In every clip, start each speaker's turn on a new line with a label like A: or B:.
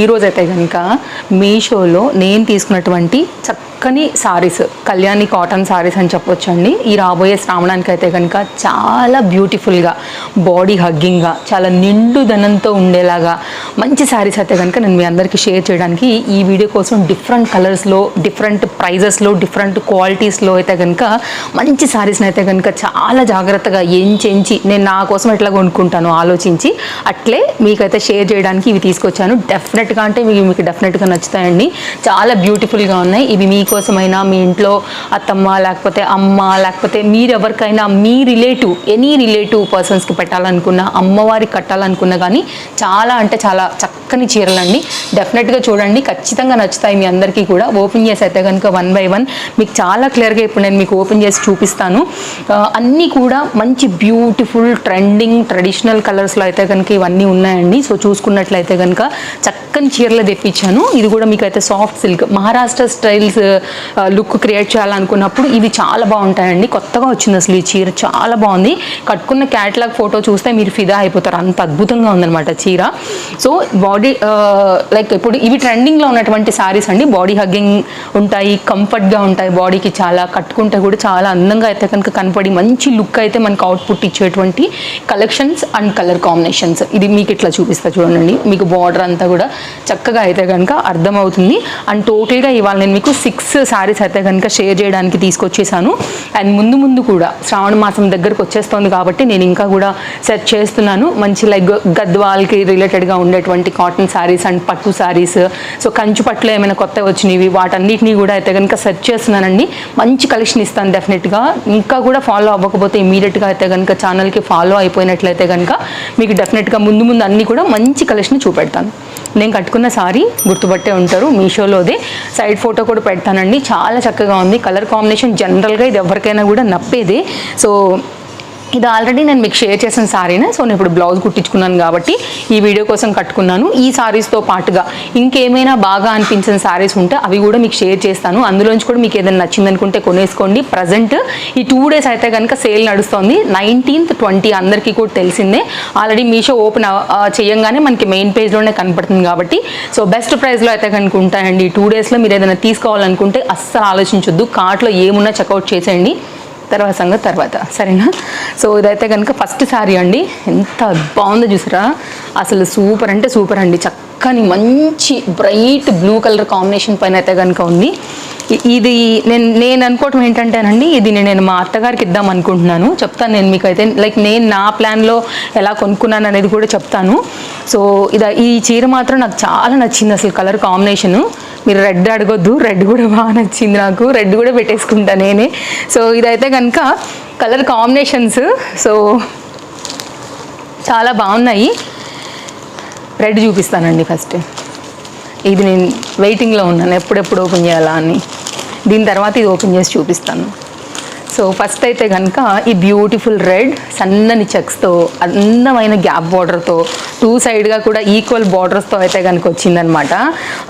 A: ఈరోజు అయితే కనుక మీషోలో నేను తీసుకున్నటువంటి చక్కని సారీస్ కళ్యాణి కాటన్ సారీస్ అని చెప్పొచ్చండి. ఈ రాబోయే శ్రావణానికి అయితే కనుక చాలా బ్యూటిఫుల్గా బాడీ హగ్గింగ్గా చాలా నిండుదనంతో ఉండేలాగా మంచి సారీస్ అయితే కనుక నేను మీ అందరికీ షేర్ చేయడానికి ఈ వీడియో కోసం డిఫరెంట్ కలర్స్లో డిఫరెంట్ ప్రైజెస్లో డిఫరెంట్ క్వాలిటీస్లో అయితే కనుక మంచి సారీస్ని అయితే కనుక చాలా జాగ్రత్తగా ఎంచెంచి నేను నా కోసం ఎట్లా కొనుక్కుంటాను ఆలోచించి అట్లే మీకైతే షేర్ చేయడానికి ఇవి తీసుకొచ్చాను. డెఫినెట్గా అంటే ఇవి మీకు డెఫినెట్గా నచ్చుతాయండి. చాలా బ్యూటిఫుల్గా ఉన్నాయి. ఇవి మీకోసమైనా మీ ఇంట్లో అత్తమ్మ లేకపోతే అమ్మ లేకపోతే మీరెవరికైనా మీ రిలేటివ్ ఎనీ రిలేటివ్ పర్సన్స్కి పెట్టాలనుకున్నా అమ్మవారికి కట్టాలనుకున్నా కానీ చాలా అంటే చాలా చక్కని చీరలండి. డెఫినెట్గా చూడండి. ఖచ్చితంగా నచ్చుతాయి మీ అందరికీ కూడా. ఓపెన్ చేసి అయితే కనుక వన్ బై వన్ మీకు చాలా క్లియర్గా ఇప్పుడు నేను మీకు ఓపెన్ చేసి చూపిస్తాను. అన్నీ కూడా మంచి బ్యూటిఫుల్ ట్రెండింగ్ ట్రెడిషనల్ కలర్స్లో అయితే కనుక ఇవన్నీ ఉన్నాయండి. సో చూసుకున్నట్లయితే కనుక చక్కని చీరలు తెప్పించాను. ఇది కూడా మీకు అయితే soft silk Maharashtra styles look create చేయాలనుకున్నప్పుడు ఇవి చాలా బాగుంటాయండి. కొత్తగా వచ్చింది అసలు ఈ చీర. చాలా బాగుంది. కట్టుకున్న క్యాటలాగ్ ఫోటో చూస్తే మీరు ఫిదా అయిపోతారు. అంత అద్భుతంగా ఉందన్నమాట చీర. సో బాడీ లైక్ uh, ఇప్పుడు ఇవి ట్రెండింగ్లో ఉన్నటువంటి సారీస్ అండి. బాడీ హగ్గింగ్ ఉంటాయి కంఫర్ట్గా ఉంటాయి. బాడీకి చాలా కట్టుకుంటే కూడా చాలా అందంగా అయితే కనుక కనపడి మంచి లుక్ అయితే మనకు అవుట్పుట్ ఇచ్చేటువంటి కలెక్షన్స్ అండ్ కలర్ కాంబినేషన్స్ ఇది మీకు ఇట్లా చూపిస్తా చూడండి. మీకు బార్డర్ అంతా కూడా చక్కగా అయితే కనుక అర్థమవుతుంది. అండ్ టోటల్గా ఇవాళ నేను మీకు సిక్స్ సారీస్ అయితే కనుక షేర్ చేయడానికి తీసుకొచ్చేసాను. అండ్ ముందు ముందు కూడా శ్రావణ మాసం దగ్గరకు వచ్చేస్తుంది కాబట్టి నేను ఇంకా కూడా సెర్చ్ చేస్తున్నాను. మంచి లైక్ గద్వాల్కి రిలేటెడ్గా ఉండేటువంటి కాటన్ సారీస్ అండ్ పట్టు సారీస్ సో కంచు పట్టులో ఏమైనా కొత్త వచ్చినవి వాటన్నిటిని కూడా అయితే కనుక సెర్చ్ చేస్తున్నానండి. మంచి కలెక్షన్ ఇస్తాను డెఫినెట్గా ఇంకా కూడా ఫాలో అవ్వకపోతే ఇమీడియట్గా అయితే కనుక ఛానల్కి ఫాలో అయిపోయినట్లయితే కనుక మీకు డెఫినెట్గా ముందు ముందు అన్నీ కూడా మంచి కలెక్షన్ చూపెడతాను. నేను కట్టుకున్న సారీ గుర్తుపట్టే ఉంటారు మీషోలోదే. సైడ్ ఫోటో కూడా పెడతానండి. చాలా చక్కగా ఉంది. కలర్ కాంబినేషన్ జనరల్గా ఇది ఎవరికైనా కూడా నప్పేదే. సో ఇది ఆల్రెడీ నేను మీకు షేర్ చేసిన సారీనే సో నేను ఇప్పుడు బ్లౌజ్ కుట్టించుకున్నాను కాబట్టి ఈ వీడియో కోసం కట్టుకున్నాను. ఈ సారీస్తో పాటుగా ఇంకేమైనా బాగా అనిపించిన సారీస్ ఉంటే అవి కూడా మీకు షేర్ చేస్తాను. అందులోంచి కూడా మీకు ఏదైనా నచ్చిందనుకుంటే కొనేసుకోండి. ప్రజెంట్ ఈ టూ డేస్ అయితే కనుక సేల్ నడుస్తుంది. నైన్టీన్త్ ట్వంటీ అందరికీ కూడా తెలిసిందే. ఆల్రెడీ మీషో ఓపెన్ చేయంగానే మనకి మెయిన్ పేజ్లోనే కనపడుతుంది కాబట్టి. సో బెస్ట్ ప్రైస్లో అయితే కనుక ఉంటాయండి. ఈ టూ డేస్లో మీరు ఏదైనా తీసుకోవాలనుకుంటే అస్సలు ఆలోచించొద్దు. కార్ట్లో ఏమున్నా చెక్అవుట్ చేసేయండి. తర్వాత సంగతి తర్వాత సరేనా? సో ఇదైతే కనుక ఫస్ట్ సారీ అండి. ఎంత బాగుందో చూసారా? అసలు సూపర్ అంటే సూపర్ అండి. చక్కని మంచి బ్రైట్ బ్లూ కలర్ కాంబినేషన్ పైన అయితే కనుక ఉంది. ఇది నేను నేను అనుకోవటం ఏంటంటేనండి ఇది నేను మా అత్తగారికి ఇద్దాం అనుకుంటున్నాను. చెప్తాను నేను మీకు అయితే లైక్ నేను నా ప్లాన్లో ఎలా కొనుక్కున్నాను అనేది కూడా చెప్తాను. సో ఇది ఈ చీర మాత్రం నాకు చాలా నచ్చింది అసలు కలర్ కాంబినేషను. మీరు రెడ్ అడగొద్దు రెడ్ కూడా బాగా నచ్చింది నాకు. రెడ్ కూడా పెట్టేసుకుంటా నేనే. సో ఇదైతే కనుక కలర్ కాంబినేషన్స్. సో చాలా బాగున్నాయి. రెడ్ చూపిస్తానండి ఫస్ట్. ఇది నేను వెయిటింగ్లో ఉన్నాను ఎప్పుడెప్పుడు ఓపెన్ చేయాలా అని. దీని తర్వాత ఇది ఓపెన్ చేసి చూపిస్తాను. సో ఫస్ట్ అయితే కనుక ఈ బ్యూటిఫుల్ రెడ్ సన్నని చెక్స్తో అందమైన గ్యాప్ బార్డర్తో టూ సైడ్గా కూడా ఈక్వల్ బార్డర్స్తో అయితే కనుక వచ్చిందనమాట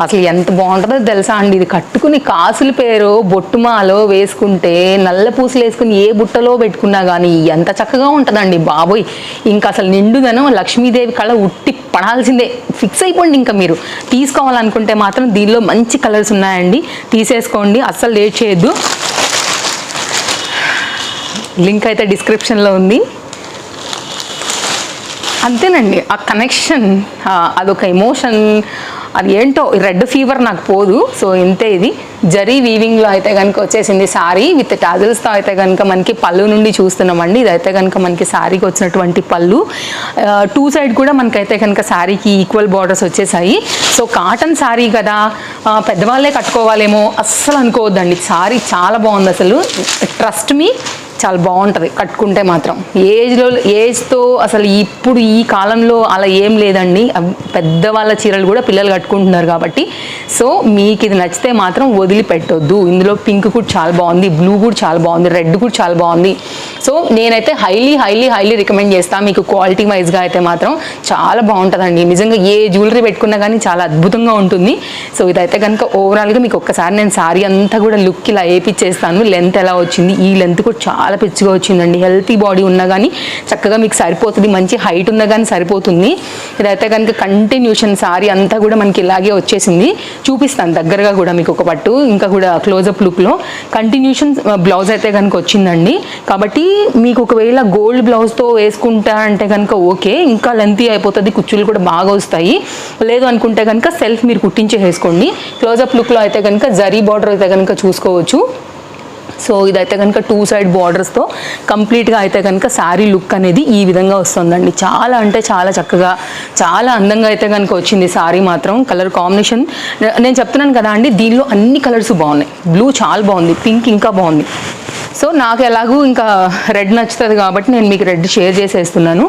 A: అసలు ఎంత బాగుంటుందో తెలుసా అండి? ఇది కట్టుకుని కాసుల పేరు బొట్టుమాలో వేసుకుంటే నల్ల పూసలు వేసుకుని ఏ బుట్టలో పెట్టుకున్నా కానీ ఎంత చక్కగా ఉంటుందండి బాబోయ్! ఇంకా అసలు నిండుదనం లక్ష్మీదేవి కళ ఉట్టి పడాల్సిందే. ఫిక్స్ అయిపోండి ఇంకా మీరు. తీసుకోవాలనుకుంటే మాత్రం దీనిలో మంచి కలర్స్ ఉన్నాయండి. తీసేసుకోండి. అస్సలు లేట్ చేయొద్దు. లింక్ అయితే డిస్క్రిప్షన్లో ఉంది. అంతేనండి ఆ కనెక్షన్ అదొక ఎమోషన్ అది ఏంటో రెడ్ ఫీవర్ నాకు పోదు. సో ఇంతే ఇది. జరీ వీవింగ్లో అయితే కనుక వచ్చేసింది సారీ విత్ టాజిల్స్తో అయితే కనుక మనకి పళ్ళు నుండి చూస్తున్నామండి. ఇదైతే కనుక మనకి సారీకి వచ్చినటువంటి పళ్ళు. టూ సైడ్ కూడా మనకైతే కనుక సారీకి ఈక్వల్ బార్డర్స్ వచ్చేసాయి. సో కాటన్ సారీ కదా పెద్దవాళ్ళే కట్టుకోవాలేమో అస్సలు అనుకోవద్దండి. సారీ చాలా బాగుంది అసలు. ట్రస్ట్ మీ చాలా బాగుంటుంది కట్టుకుంటే మాత్రం. ఏజ్లో ఏజ్తో అసలు ఇప్పుడు ఈ కాలంలో అలా ఏం లేదండి. పెద్దవాళ్ళ చీరలు కూడా పిల్లలు కట్టుకుంటున్నారు కాబట్టి. సో మీకు ఇది నచ్చితే మాత్రం వదిలిపెట్టొద్దు. ఇందులో పింక్ కూడా చాలా బాగుంది బ్లూ కూడా చాలా బాగుంది రెడ్ కూడా చాలా బాగుంది. సో నేనైతే హైలీ హైలీ హైలీ రికమెండ్ చేస్తాను మీకు క్వాలిటీ వైజ్గా అయితే మాత్రం చాలా బాగుంటుందండి. నిజంగా ఏ జ్యువెలరీ పెట్టుకున్నా కానీ చాలా అద్భుతంగా ఉంటుంది. సో ఇదైతే కనుక ఓవరాల్గా మీకు ఒక్కసారి నేను సారీ అంతా కూడా లుక్ ఇలా వేపించేస్తాను లెంత్ ఎలా వచ్చింది ఈ లెంత్ కూడా చాలా చాలా పిచ్చిగా వచ్చిందండి. హెల్తీ బాడీ ఉన్నా కానీ చక్కగా మీకు సరిపోతుంది. మంచి హైట్ ఉన్నా కానీ సరిపోతుంది. ఇదైతే కనుక కంటిన్యూషన్ సారీ అంతా కూడా మనకి ఇలాగే వచ్చేసింది. చూపిస్తాను దగ్గరగా కూడా మీకు ఒక పట్టు ఇంకా కూడా క్లోజప్ లుక్లో కంటిన్యూషన్ బ్లౌజ్ అయితే కనుక వచ్చిందండి. కాబట్టి మీకు ఒకవేళ గోల్డ్ బ్లౌజ్తో వేసుకుంటా అంటే కనుక ఓకే. ఇంకా లెంతీ అయిపోతుంది. కుచ్చులు కూడా బాగా వస్తాయి. లేదు అనుకుంటే కనుక సెల్ఫ్ మీరు కుట్టించేసుకోండి క్లోజప్ లుక్లో అయితే కనుక జరీ బార్డర్ అయితే కనుక చూసుకోవచ్చు. సో ఇదైతే కనుక టూ సైడ్ బార్డర్స్తో కంప్లీట్గా అయితే కనుక శారీ లుక్ అనేది ఈ విధంగా వస్తుందండి. చాలా అంటే చాలా చక్కగా చాలా అందంగా అయితే కనుక వచ్చింది శారీ మాత్రం. కలర్ కాంబినేషన్ నేను చెప్తున్నాను కదా అండి దీనిలో అన్ని కలర్స్ బాగున్నాయి. బ్లూ చాలా బాగుంది పింక్ ఇంకా బాగుంది. సో నాకు ఎలాగూ ఇంకా రెడ్ నచ్చుతుంది కాబట్టి నేను మీకు రెడ్ షేర్ చేసేస్తున్నాను.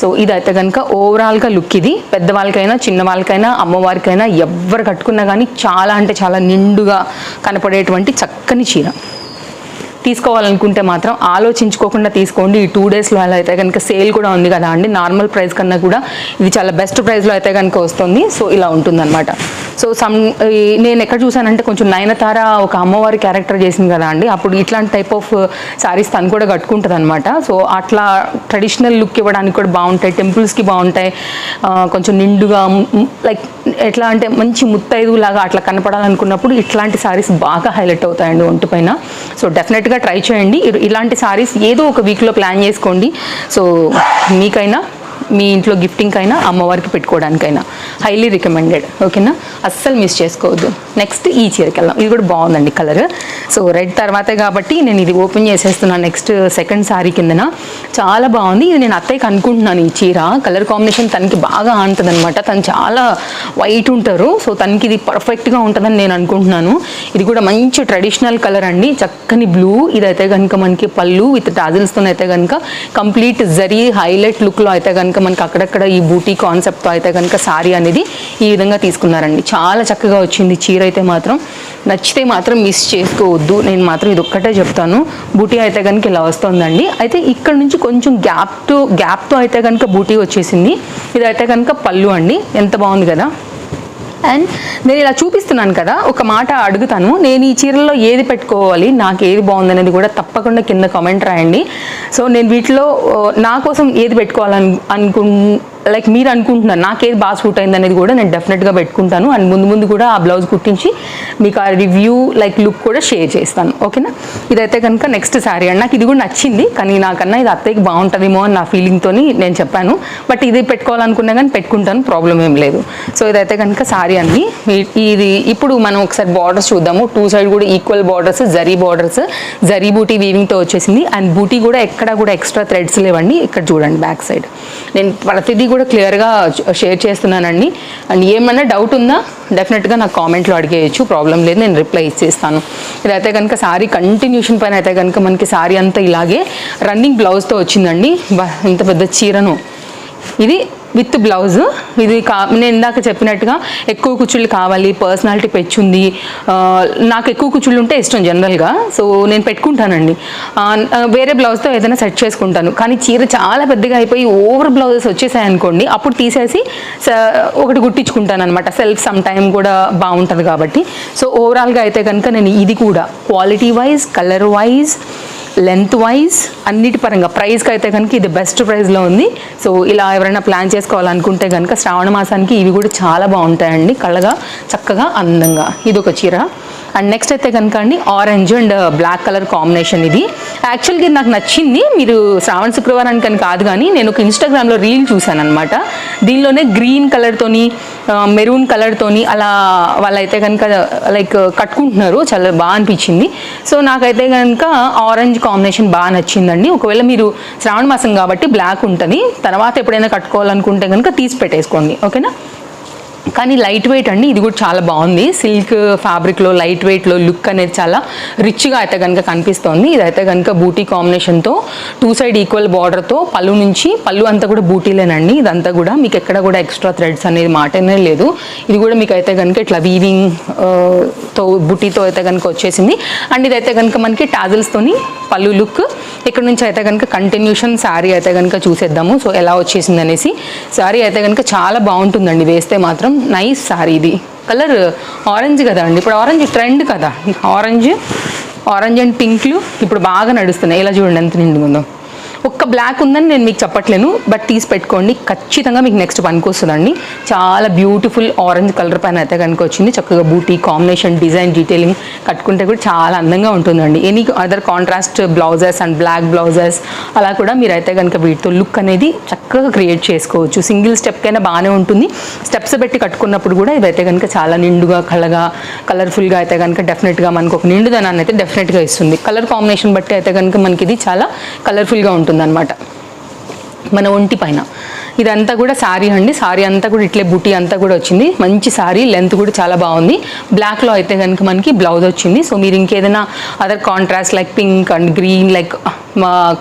A: సో ఇదైతే కనుక ఓవరాల్గా లుక్ ఇది. పెద్దవాళ్ళకైనా చిన్నవాళ్ళకైనా అమ్మవారికైనా ఎవరు కట్టుకున్నా కానీ చాలా అంటే చాలా నిండుగా కనపడేటువంటి చక్కని చీర. తీసుకోవాలనుకుంటే మాత్రం ఆలోచించుకోకుండా తీసుకోండి. ఈ టూ డేస్లో అలా అయితే కనుక సేల్ కూడా ఉంది కదా అండి. నార్మల్ ప్రైస్ కన్నా కూడా ఇది చాలా బెస్ట్ ప్రైస్లో అయితే కనుక వస్తుంది. సో ఇలా ఉంటుందన్నమాట. సో సమ్ నేను ఎక్కడ చూసానంటే కొంచెం నయనతార ఒక అమ్మవారి క్యారెక్టర్ చేసింది కదా అండి. అప్పుడు ఇట్లాంటి టైప్ ఆఫ్ సారీస్ తను కూడా కట్టుకుంటుంది అనమాట సో అట్లా ట్రెడిషనల్ లుక్ ఇవ్వడానికి కూడా బాగుంటాయి. టెంపుల్స్కి బాగుంటాయి. కొంచెం నిండుగా లైక్ ఎట్లా అంటే మంచి ముత్తైదు లాగా అట్లా కనపడాలనుకున్నప్పుడు ఇట్లాంటి సారీస్ బాగా హైలైట్ అవుతాయండి ఒంటిపైన సో డెఫినెట్గా ట్రై చేయండి. ఇలాంటి సారీస్ ఏదో ఒక వీక్లో ప్లాన్ చేసుకోండి. సో మీకైనా మీ ఇంట్లో గిఫ్టింగ్ అయినా అమ్మవారికి పెట్టుకోవడానికైనా. హైలీ రికమెండెడ్ ఓకేనా? అస్సలు మిస్ చేసుకోవద్దు. నెక్స్ట్ ఈ చీరకి వెళ్దాం ఇది కూడా బాగుందండి కలర్. సో రెడ్ తర్వాతే కాబట్టి నేను ఇది ఓపెన్ చేసేస్తున్నాను నెక్స్ట్ సెకండ్ శారీ కిందన. చాలా బాగుంది. ఇది నేను అత్తయ్యకి అనుకుంటున్నాను ఈ చీర. కలర్ కాంబినేషన్ తనకి బాగా ఆంటుంది అనమాట తను చాలా వైట్ ఉంటారు. సో తనకి ఇది పర్ఫెక్ట్గా ఉంటుందని నేను అనుకుంటున్నాను. ఇది కూడా మంచి ట్రెడిషనల్ కలర్ అండి. చక్కని బ్లూ ఇదైతే కనుక మనకి పళ్ళు విత్ టాజిల్స్తో అయితే కనుక కంప్లీట్ జరీ హైలైట్ లుక్లో అయితే కనుక మనకి అక్కడక్కడ ఈ బూటీ కాన్సెప్ట్తో అయితే కనుక శారీ అనేది ఈ విధంగా తీసుకున్నారండి. చాలా చక్కగా వచ్చింది చీర అయితే మాత్రం. నచ్చితే మాత్రం మిస్ చేసుకోవద్దు. నేను మాత్రం ఇది ఒక్కటే చెప్తాను. బూటీ అయితే కనుక ఇలా వస్తుందండి. అయితే ఇక్కడ నుంచి కొంచెం గ్యాప్తో గ్యాప్తో అయితే కనుక బూటీ వచ్చేసింది. ఇదైతే కనుక పళ్ళు అండి. ఎంత బాగుంది కదా? అండ్ నేను ఇలా చూపిస్తున్నాను కదా ఒక మాట అడుగుతాను. నేను ఈ చీరల్లో ఏది పెట్టుకోవాలి నాకు ఏది బాగుంది అనేది కూడా తప్పకుండా కింద కామెంట్ రాయండి. సో నేను వీటిలో నా కోసం ఏది పెట్టుకోవాలని అనుకు లైక్ మీరు అనుకుంటున్నారు నాకు ఏది బాగా సూట్ అయింది అనేది కూడా నేను డెఫినెట్గా పెట్టుకుంటాను. అండ్ ముందు ముందు కూడా ఆ బ్లౌజ్ కుట్టించి మీకు ఆ రివ్యూ లైక్ లుక్ కూడా షేర్ చేస్తాను. ఓకేనా ఇదైతే కనుక నెక్స్ట్ శారీ అండి. నాకు ఇది కూడా నచ్చింది కానీ నాకన్నా ఇది అత్తయ్యకి బాగుంటుందేమో అని నా ఫీలింగ్తో నేను చెప్పాను. బట్ ఇది పెట్టుకోవాలనుకున్నా కానీ పెట్టుకుంటాను ప్రాబ్లం ఏం లేదు. సో ఇదైతే కనుక శారీ అండి. ఇది ఇప్పుడు మనం ఒకసారి బార్డర్స్ చూద్దాము. టూ సైడ్ కూడా equal borders zari borders zari booti వీవింగ్తో వచ్చేసింది. అండ్ బూటీ కూడా ఎక్కడ కూడా ఎక్స్ట్రా థ్రెడ్స్ లేవండి. ఇక్కడ చూడండి బ్యాక్ సైడ్ నేను ప్రతిదీ కూడా క్లియర్గా షేర్ చేస్తున్నానండి. అండ్ ఏమన్నా డౌట్ ఉందా? డెఫినెట్గా నాకు కామెంట్లో అడిగేయచ్చు. ప్రాబ్లం లేదు నేను రిప్లై ఇచ్చేస్తాను. ఇదైతే కనుక సారీ కంటిన్యూషన్ పైన అయితే కనుక మనకి సారీ అంతా ఇలాగే రన్నింగ్ బ్లౌజ్తో వచ్చిందండి. ఇంత పెద్ద చీరను. ఇది విత్ బ్లౌజ్. ఇది కా నేను ఇందాక చెప్పినట్టుగా ఎక్కువ కుచ్చుళ్ళు కావాలి పర్సనాలిటీ పెచ్చుంది. నాకు ఎక్కువ కుచ్చుళ్ళు ఉంటే ఇష్టం జనరల్గా. సో నేను పెట్టుకుంటానండి. వేరే బ్లౌజ్తో ఏదైనా సెట్ చేసుకుంటాను. కానీ చీర చాలా పెద్దగా అయిపోయి ఓవర్ బ్లౌజెస్ వచ్చేసాయి అనుకోండి అప్పుడు తీసేసి స- ఒకటి కుట్టించుకుంటాను అనమాట సెల్ఫ్ సమ్ టైం కూడా బాగుంటుంది కాబట్టి. సో ఓవరాల్గా అయితే కనుక నేను ఇది కూడా. Quality wise colour wise length wise అన్నిటి పరంగా ప్రైస్కి అయితే కనుక ఇది బెస్ట్ ప్రైస్లో ఉంది. సో ఇలా ఎవరైనా ప్లాన్ చేసుకోవాలనుకుంటే కనుక శ్రావణ మాసానికి ఇవి కూడా చాలా బాగుంటాయండి. కళ్ళగా చక్కగా అందంగా. ఇది ఒక చీర. అండ్ నెక్స్ట్ అయితే కనుక అండి orange and black colour combination ఇది. యాక్చువల్గా నాకు నచ్చింది. మీరు శ్రావణ శుక్రవారానికి అని కాదు కానీ నేను ఒక ఇన్స్టాగ్రామ్లో రీల్ చూశాను అనమాట దీనిలోనే గ్రీన్ కలర్తోని మెరూన్ కలర్తోని అలా వాళ్ళైతే కనుక లైక్ కట్టుకుంటున్నారు. చాలా బాగా అనిపించింది. సో నాకైతే కనుక ఆరెంజ్ కాంబినేషన్ బాగా నచ్చిందండి. ఒకవేళ మీరు శ్రావణ మాసం కాబట్టి బ్లాక్ ఉంటుంది. తర్వాత ఎప్పుడైనా కట్టుకోవాలనుకుంటే కనుక తీసి పెట్టేసుకోండి. ఓకేనా? కానీ లైట్ వెయిట్ అండి ఇది కూడా చాలా బాగుంది. సిల్క్ ఫ్యాబ్రిక్లో లైట్ వెయిట్లో లుక్ అనేది చాలా రిచ్గా అయితే కనుక కనిపిస్తోంది. ఇదైతే కనుక బూటీ కాంబినేషన్తో టూ సైడ్ ఈక్వల్ బార్డర్తో పళ్ళు నుంచి పళ్ళు అంతా కూడా బూటీలేనండి ఇదంతా కూడా మీకు ఎక్కడ కూడా ఎక్స్ట్రా థ్రెడ్స్ అనేది మాటనే లేదు. ఇది కూడా మీకు అయితే కనుక ఇట్లా వీవింగ్తో బూటీతో అయితే కనుక వచ్చేసింది. అండ్ ఇదైతే కనుక మనకి టాజిల్స్తోని పళ్ళు లుక్ ఇక్కడ నుంచి అయితే కనుక కంటిన్యూషన్ శారీ అయితే కనుక చూసేద్దాము. సో ఎలా వచ్చేసింది అనేసి శారీ అయితే కనుక చాలా బాగుంటుందండి. వేస్తే మాత్రం నైస్ సారీ ఇది. కలర్ ఆరెంజ్ కదా అండి? ఇప్పుడు ఆరెంజ్ ట్రెండ్ కదా? ఆరెంజ్ ఆరెంజ్ అండ్ పింక్లు ఇప్పుడు బాగా నడుస్తున్నాయి. ఇలా చూడండి ఎంత నిండుగుందో. ఒక్క బ్లాక్ ఉందని నేను మీకు చెప్పట్లేను బట్ తీసి పెట్టుకోండి. ఖచ్చితంగా మీకు నెక్స్ట్ పనికి వస్తుందండి చాలా బ్యూటిఫుల్ ఆరెంజ్ కలర్ పైన అయితే కనుక వచ్చింది. చక్కగా బూటీ కాంబినేషన్ డిజైన్ డీటెయిలింగ్ కట్టుకుంటే కూడా చాలా అందంగా ఉంటుందండి. Any other contrast blouses and black blouses అలా కూడా మీరు అయితే కనుక వీటితో లుక్ అనేది చక్కగా క్రియేట్ చేసుకోవచ్చు. సింగిల్ స్టెప్కైనా బాగానే ఉంటుంది. స్టెప్స్ పెట్టి కట్టుకున్నప్పుడు కూడా ఇదైతే కనుక చాలా నిండుగా కళ్ళగా కలర్ఫుల్గా అయితే కనుక డెఫినెట్గా మనకు ఒక నిండుదనాన్ని అయితే డెఫినెట్గా ఇస్తుంది. కలర్ కాంబినేషన్ బట్టి అయితే కనుక మనకి ఇది చాలా కలర్ఫుల్గా ఉంటుంది. ఉంటుందన్నమాట. మన ఒంటి పైన. ఇదంతా కూడా సారీ అండి. సారీ అంతా కూడా ఇట్లే బుటీ అంతా కూడా వచ్చింది. మంచి సారీ. లెంత్ కూడా చాలా బాగుంది. బ్లాక్లో అయితే కనుక మనకి బ్లౌజ్ వచ్చింది. సో మీరు ఇంకేదైనా other contrast like pink and green like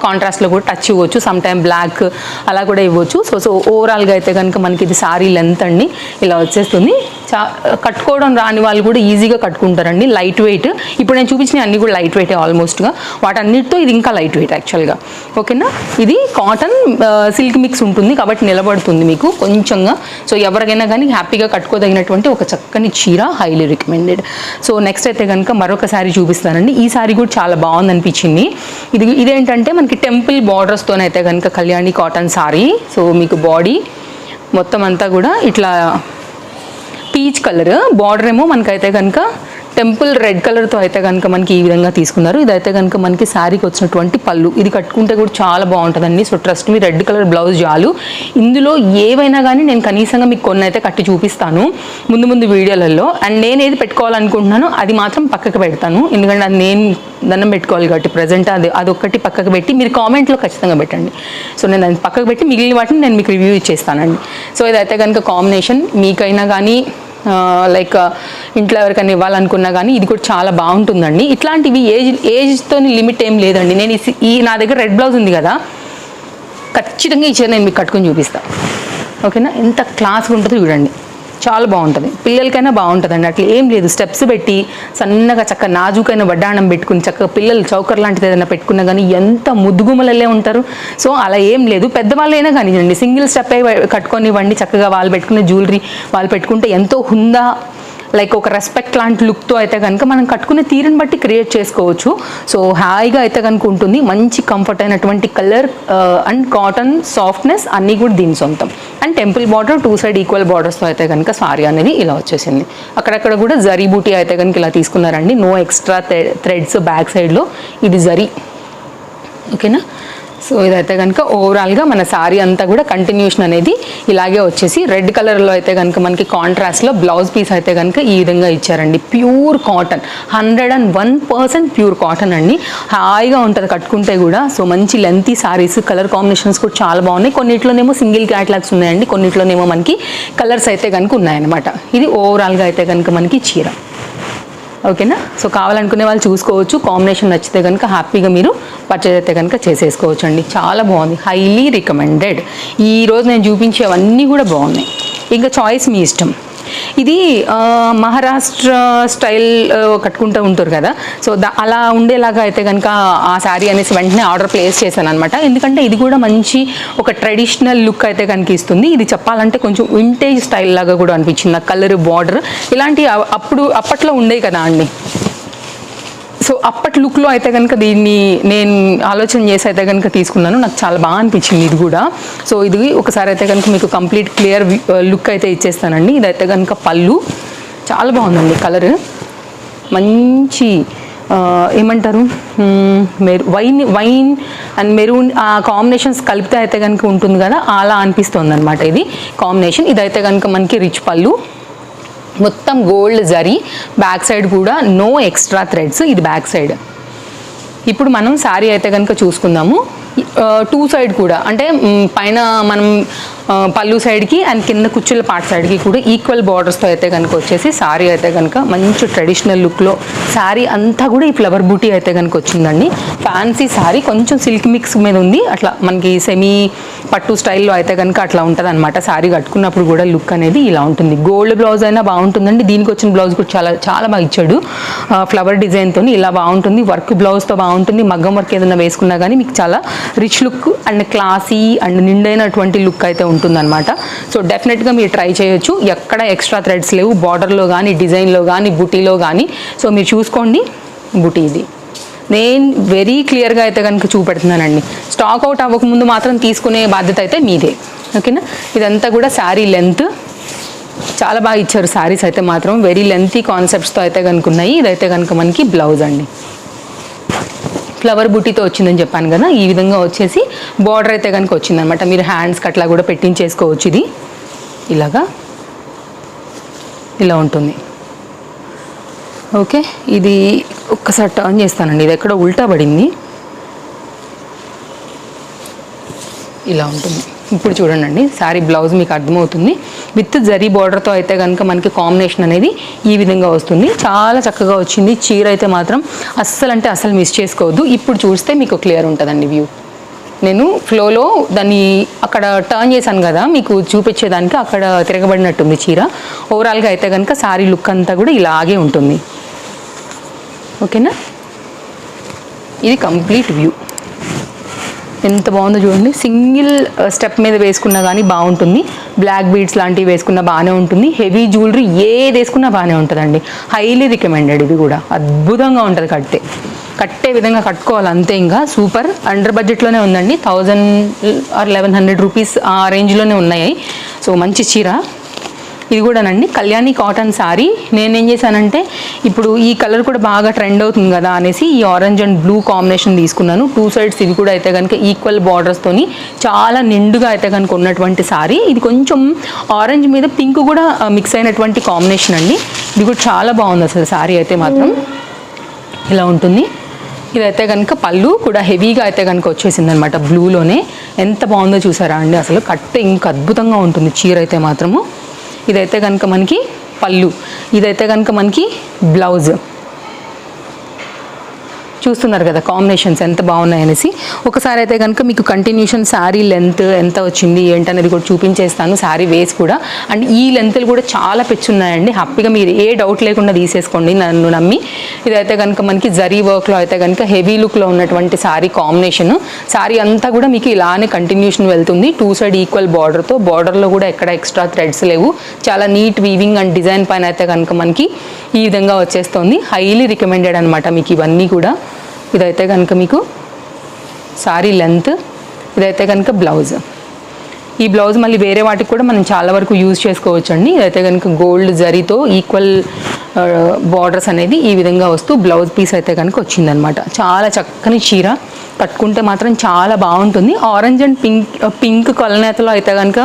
A: కాంట్రాస్ట్లో కూడా టచ్ ఇవ్వచ్చు. సమ్ టైమ్ బ్లాక్ అలా కూడా ఇవ్వచ్చు. సో సో ఓవరాల్గా అయితే కనుక మనకి ఇది సారీ లెంత్ అండి. ఇలా వచ్చేస్తుంది. చా కట్టుకోవడం రాని వాళ్ళు కూడా ఈజీగా కట్టుకుంటారండి. లైట్ వెయిట్ ఇప్పుడు నేను చూపించిన అన్ని కూడా లైట్ వెయిట్ ఆల్మోస్ట్గా వాటన్నిటితో ఇది ఇంకా లైట్ వెయిట్ యాక్చువల్గా ఓకేనా ఇది కాటన్ సిల్క్ మిక్స్ ఉంటుంది కాబట్టి నిలబడుతుంది మీకు కొంచెంగా. సో ఎవరికైనా కానీ హ్యాపీగా కట్టుకోదగినటువంటి ఒక చక్కని చీర హైలీ రికమెండెడ్ సో నెక్స్ట్ అయితే కనుక మరొక శారీ చూపిస్తానండి. ఈ శారీ కూడా చాలా బాగుంది అనిపించింది ఇది ఇదే ఏంటంటే మనకి టెంపుల్ బార్డర్స్తోనైతే కనుక కళ్యాణి కాటన్ సారీ సో మీకు బాడీ మొత్తం అంతా కూడా ఇట్లా పీచ్ కలర్ బార్డర్ ఏమో మనకైతే కనుక టెంపుల్ రెడ్ కలర్తో అయితే కనుక మనకి ఈ విధంగా తీసుకున్నారు. ఇదైతే కనుక మనకి శారీకి వచ్చినటువంటి పళ్ళు. ఇది కట్టుకుంటే కూడా చాలా బాగుంటుందండి. So trust me red colour blouse చాలు ఇందులో ఏవైనా కానీ నేను కనీసంగా మీకు కొన్ని అయితే కట్టి చూపిస్తాను ముందు ముందు వీడియోలలో. అండ్ నేను ఏది పెట్టుకోవాలనుకుంటున్నానో అది మాత్రం పక్కకు పెడతాను. ఎందుకంటే అది నేను దండం పెట్టుకోవాలి కాబట్టి ప్రజెంట్ అది అదొక్కటి పక్కకు పెట్టి మీరు కామెంట్లో ఖచ్చితంగా పెట్టండి. సో నేను దాన్ని పక్కకు పెట్టి మిగిలిన వాటిని నేను మీకు రివ్యూ ఇచ్చేస్తానండి. సో ఇదైతే కనుక కాంబినేషన్ మీకైనా కానీ లైక్ ఇంట్లో ఎవరికైనా ఇవ్వాలనుకున్నా కానీ ఇది కూడా చాలా బాగుంటుందండి. ఇట్లాంటివి ఏజ్ ఏజ్తో లిమిట్ ఏం లేదండి. నేను ఈ- నా దగ్గర రెడ్ బ్లౌజ్ ఉంది కదా ఖచ్చితంగా ఈ చీర నేను మీకు కట్టుకొని చూపిస్తాను ఓకేనా? ఎంత క్లాస్గా ఉంటుందో చూడండి. చాలా బాగుంటుంది. పిల్లలకైనా బాగుంటుందండి. అట్లా ఏం లేదు. స్టెప్స్ పెట్టి సన్నగా చక్క నాజుకైన వడ్డాణం పెట్టుకుని చక్కగా పిల్లలు చౌకర్ లాంటిది ఏదైనా పెట్టుకున్నా కానీ ఎంత ముద్దుగుమలల్లే ఉంటారు. సో అలా ఏం లేదు. పెద్దవాళ్ళైనా కానివ్వండి సింగిల్ స్టెప్ అయ్యే కట్టుకొని ఇవ్వండి చక్కగా వాళ్ళు పెట్టుకునే జ్యువెలరీ వాళ్ళు పెట్టుకుంటే ఎంతో హుందా లైక్ ఒక రెస్పెక్ట్ లాంటి లుక్తో అయితే కనుక మనం కట్టుకునే తీరుని బట్టి క్రియేట్ చేసుకోవచ్చు. సో హాయిగా అయితే కనుక ఉంటుంది. మంచి కంఫర్ట్ అయినటువంటి కలర్ అండ్ కాటన్ సాఫ్ట్నెస్ అన్నీ కూడా దీని సొంతం. And temple border two side equal బార్డర్స్తో అయితే కనుక సారీ అనేది ఇలా వచ్చేసింది. అక్కడక్కడ కూడా జరీ బూటీ అయితే కనుక ఇలా తీసుకున్నారండి. నో ఎక్స్ట్రా థ్రెడ్స్ బ్యాక్ సైడ్లో ఇది జరీ ఓకేనా సో ఇదైతే కనుక ఓవరాల్గా మన శారీ అంతా కూడా కంటిన్యూషన్ అనేది ఇలాగే వచ్చేసి రెడ్ కలర్లో అయితే కనుక మనకి కాంట్రాస్ట్లో బ్లౌజ్ పీస్ అయితే కనుక ఈ విధంగా ఇచ్చారండి. Pure cotton hundred and one percent pure cotton అండి. హాయిగా ఉంటుంది కట్టుకుంటే కూడా. సో మంచి లెంతీ సారీస్ కలర్ కాంబినేషన్స్ కూడా చాలా బాగున్నాయి. కొన్నిట్లోనేమో సింగిల్ క్యాట్లాగ్స్ ఉన్నాయండి. కొన్నిట్లోనేమో మనకి కలర్స్ అయితే కనుక ఉన్నాయన్నమాట. ఇది ఓవరాల్గా అయితే కనుక మనకి చీర. ఓకేనా? సో కావాలనుకునే వాళ్ళు చూసుకోవచ్చు. కాంబినేషన్ నచ్చితే కనుక హ్యాపీగా మీరు పర్చేజ్ అయితే కనుక చేసేసుకోవచ్చు అండి చాలా బాగుంది. హైలీ రికమెండెడ్ ఈరోజు నేను చూపించేవన్నీ కూడా బాగున్నాయి. ఇంకా చాయిస్ మీ ఇష్టం. ఇది మహారాష్ట్ర స్టైల్ కట్టుకుంటూ ఉంటారు కదా. సో దా అలా ఉండేలాగా అయితే కనుక ఆ శారీ అనేసి వెంటనే ఆర్డర్ ప్లేస్ చేశాను అనమాట ఎందుకంటే ఇది కూడా మంచి ఒక ట్రెడిషనల్ లుక్ అయితే కనుక ఇస్తుంది. ఇది చెప్పాలంటే కొంచెం వింటేజ్ స్టైల్ లాగా కూడా అనిపించింది. ఆ కలర్ బార్డర్ ఇలాంటి అప్పుడు అప్పట్లో ఉండేవి కదా అండి. సో అప్పటి లుక్లో అయితే కనుక దీన్ని నేను ఆలోచన చేసి అయితే కనుక తీసుకున్నాను. నాకు చాలా బాగా అనిపించింది ఇది కూడా. సో ఇది ఒకసారి అయితే కనుక మీకు కంప్లీట్ క్లియర్ లుక్ అయితే ఇచ్చేస్తానండి. ఇదైతే కనుక పళ్ళు. చాలా బాగుందండి కలర్ మంచి ఏమంటారు? మెరు వైన్ వైన్ అండ్ మెరూన్ ఆ కాంబినేషన్స్ కలిపితే అయితే కనుక ఉంటుంది కదా అలా అనిపిస్తుంది అనమాట ఇది. కాంబినేషన్ ఇదైతే కనుక మనకి రిచ్ పళ్ళు. మొత్తం గోల్డ్ జరీ బ్యాక్ సైడ్ కూడా నో ఎక్స్ట్రా థ్రెడ్స్ ఇది బ్యాక్ సైడ్. ఇప్పుడు మనం శారీ అయితే కనుక చూసుకుందాము. టూ సైడ్ కూడా. అంటే పైన మనం పళ్ళు సైడ్కి అండ్ కింద కుచ్చుల పార్ట్ సైడ్కి కూడా ఈక్వల్ బార్డర్స్తో అయితే కనుక వచ్చేసి శారీ అయితే కనుక మంచి ట్రెడిషనల్ లుక్లో శారీ అంతా కూడా ఈ ఫ్లవర్ బూటీ అయితే కనుక వచ్చిందండి. ఫ్యాన్సీ శారీ కొంచెం సిల్క్ మిక్స్ మీద ఉంది. అట్లా మనకి సెమీ పట్టు స్టైల్లో అయితే కనుక అట్లా ఉంటుంది అనమాట శారీ కట్టుకున్నప్పుడు కూడా లుక్ అనేది ఇలా ఉంటుంది. గోల్డ్ బ్లౌజ్ అయినా బాగుంటుందండి. దీనికి వచ్చిన బ్లౌజ్ కూడా చాలా చాలా బాగా ఇచ్చాడు. ఫ్లవర్ డిజైన్తో ఇలా బాగుంటుంది. వర్క్ బ్లౌజ్తో బాగుంటుంది. మగ్గం వర్క్ ఏదైనా వేసుకున్నా కానీ మీకు చాలా rich look and classy and నిండైనటువంటి look అయితే ఉంటుందన్నమాట. సో డెఫినెట్గా మీరు ట్రై చేయొచ్చు. ఎక్కడ ఎక్స్ట్రా థ్రెడ్స్ లేవు. బార్డర్లో కానీ డిజైన్లో కానీ బుటీలో కానీ సో మీరు చూసుకోండి. బుటీ ఇది. నేను వెరీ క్లియర్గా అయితే కనుక చూపెడుతున్నానండి. స్టాక్ అవుట్ అవ్వకముందు మాత్రం తీసుకునే బాధ్యత అయితే మీదే. ఓకేనా ఇదంతా కూడా శారీ లెంత్ చాలా బాగా ఇచ్చారు శారీస్ అయితే మాత్రం. వెరీ లెంతీ కాన్సెప్ట్స్తో అయితే కనుక ఉన్నాయి. ఇదైతే కనుక మనకి బ్లౌజ్ అండి. ఫ్లవర్ బుట్టీతో వచ్చిందని చెప్పాను కదా ఈ విధంగా వచ్చేసి బార్డర్ అయితే కనుక వచ్చిందనమాట మీరు హ్యాండ్స్కి అట్లా కూడా పెట్టించేసుకోవచ్చు ఇది. ఇలాగా. ఇలా ఉంటుంది. ఓకే ఇది ఒక్కసారి టర్న్ చేస్తానండి. ఇది ఎక్కడ ఉల్టా పడింది. ఇలా ఉంటుంది. ఇప్పుడు చూడండి శారీ బ్లౌజ్ మీకు అర్థమవుతుంది. విత్ జరీ బార్డర్తో అయితే కనుక మనకి కాంబినేషన్ అనేది ఈ విధంగా వస్తుంది. చాలా చక్కగా వచ్చింది. చీర అయితే మాత్రం అస్సలు అంటే అస్సలు మిస్ చేసుకోవద్దు. ఇప్పుడు చూస్తే మీకు క్లియర్ ఉంటుందండి వ్యూ నేను ఫ్లోలో దాన్ని అక్కడ టర్న్ చేశాను కదా మీకు చూపించేదానికి అక్కడ తిరగబడినట్టుంది చీర. ఓవరాల్గా అయితే కనుక శారీ లుక్ అంతా కూడా ఇలాగే ఉంటుంది. ఓకేనా? ఇది కంప్లీట్ వ్యూ ఎంత బాగుందో చూడండి. సింగిల్ స్టెప్ మీద వేసుకున్నా కానీ బాగుంటుంది. బ్లాక్ బీడ్స్ లాంటివి వేసుకున్నా బాగానే ఉంటుంది. హెవీ జ్యువెలరీ ఏది వేసుకున్నా బాగానే ఉంటుందండి. హైలీ రికమెండెడ్ ఇది కూడా. అద్భుతంగా ఉంటుంది కట్టే. కట్టే విధంగా కట్టుకోవాలి అంతే ఇంకా. సూపర్. అండర్ బడ్జెట్లోనే ఉందండి. Thousand or eleven hundred rupees ఆ రేంజ్లోనే ఉన్నాయి. సో మంచి చీర. ఇది కూడానండి. కళ్యాణి కాటన్ శారీ నేనేం చేశానంటే ఇప్పుడు ఈ కలర్ కూడా బాగా ట్రెండ్ అవుతుంది కదా అనేసి ఈ ఆరెంజ్ అండ్ బ్లూ కాంబినేషన్ తీసుకున్నాను. టూ సైడ్స్ ఇది కూడా అయితే కనుక ఈక్వల్ బార్డర్స్తోని చాలా నిండుగా అయితే కనుక ఉన్నటువంటి శారీ ఇది కొంచెం ఆరెంజ్ మీద పింక్ కూడా మిక్స్ అయినటువంటి కాంబినేషన్ అండి. ఇది కూడా చాలా బాగుంది అసలు శారీ అయితే మాత్రం. ఇలా ఉంటుంది. ఇదైతే కనుక పళ్ళు కూడా హెవీగా అయితే కనుక వచ్చేసింది అనమాట బ్లూలోనే ఎంత బాగుందో చూసారా అండి? అసలు కట్ట ఇంకా అద్భుతంగా ఉంటుంది చీర అయితే మాత్రము. ఇదైతే కనుక మనకి పళ్ళు. ఇదైతే కనుక మనకి బ్లౌజ్. చూస్తున్నారు కదా కాంబినేషన్స్ ఎంత బాగున్నాయి అనేసి. ఒకసారి అయితే కనుక మీకు కంటిన్యూషన్ శారీ లెంత్ ఎంత వచ్చింది ఏంటనేది కూడా చూపించేస్తాను శారీ వేస్ కూడా. అండ్ ఈ లెంత్లు కూడా చాలా పెచ్చున్నాయండి. హ్యాపీగా మీరు ఏ డౌట్ లేకుండా తీసేసుకోండి నన్ను నమ్మి. ఇదైతే కనుక మనకి జరీ వర్క్లో అయితే కనుక హెవీ లుక్లో ఉన్నటువంటి శారీ కాంబినేషన్ శారీ అంతా కూడా మీకు ఇలానే కంటిన్యూషన్ వెళ్తుంది. టూ సైడ్ ఈక్వల్ బార్డర్తో బార్డర్లో కూడా ఎక్కడ ఎక్స్ట్రా థ్రెడ్స్ లేవు. చాలా నీట్ వీవింగ్ అండ్ డిజైన్ పైన అయితే కనుక మనకి ఈ విధంగా వచ్చేస్తుంది. హైలీ రికమెండెడ్ అనమాట మీకు ఇవన్నీ కూడా. ఇదైతే కనుక మీకు సారీ లెంత్ ఇదైతే కనుక బ్లౌజ్. ఈ బ్లౌజ్ మళ్ళీ వేరే వాటికి కూడా మనం చాలా వరకు యూజ్ చేసుకోవచ్చు అండి ఇదైతే కనుక గోల్డ్ జరీతో ఈక్వల్ బార్డర్స్ అనేది ఈ విధంగా వస్తూ బ్లౌజ్ పీస్ అయితే కనుక వచ్చిందనమాట. చాలా చక్కని చీర కట్టుకుంటే మాత్రం చాలా బాగుంటుంది. ఆరెంజ్ అండ్ పింక్ పింక్ కొలనేతలో అయితే కనుక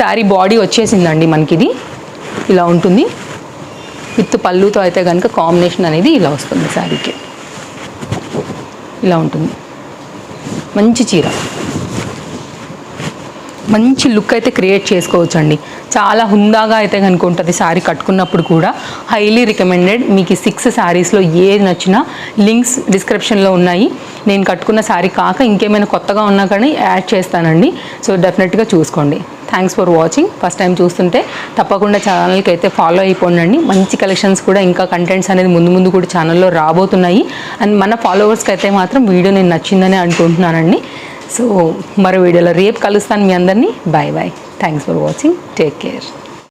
A: శారీ బాడీ వచ్చేసిందండి మనకి ఇది ఇలా ఉంటుంది. విత్ పళ్ళుతో అయితే కనుక కాంబినేషన్ అనేది ఇలా వస్తుంది శారీకి. ఇలా ఉంటుంది. మంచి చీర. మంచి లుక్ అయితే క్రియేట్ చేసుకోవచ్చు అండి చాలా హుందాగా అయితే కనుక ఉంటుంది శారీ కట్టుకున్నప్పుడు కూడా. హైలీ రికమెండెడ్ మీకు సిక్స్ శారీస్లో ఏది నచ్చినా లింక్స్ డిస్క్రిప్షన్లో ఉన్నాయి. నేను కట్టుకున్న శారీ కాక ఇంకేమైనా కొత్తగా ఉన్నా కానీ యాడ్ చేస్తానండి. సో డెఫినెట్గా చూసుకోండి. Thanks for watching first time చూస్తుంటే తప్పకుండా ఛానల్కి అయితే ఫాలో అయిపోండి మంచి కలెక్షన్స్ కూడా ఇంకా కంటెంట్స్ అనేది ముందు ముందు కూడా ఛానల్లో రాబోతున్నాయి. అండ్ మన ఫాలోవర్స్కి అయితే మాత్రం వీడియో నేను నచ్చిందని అనుకుంటున్నానండి. సో మరో వీడియోలో రేపు కలుస్తాను మీ అందరినీ. Bye bye thanks for watching take care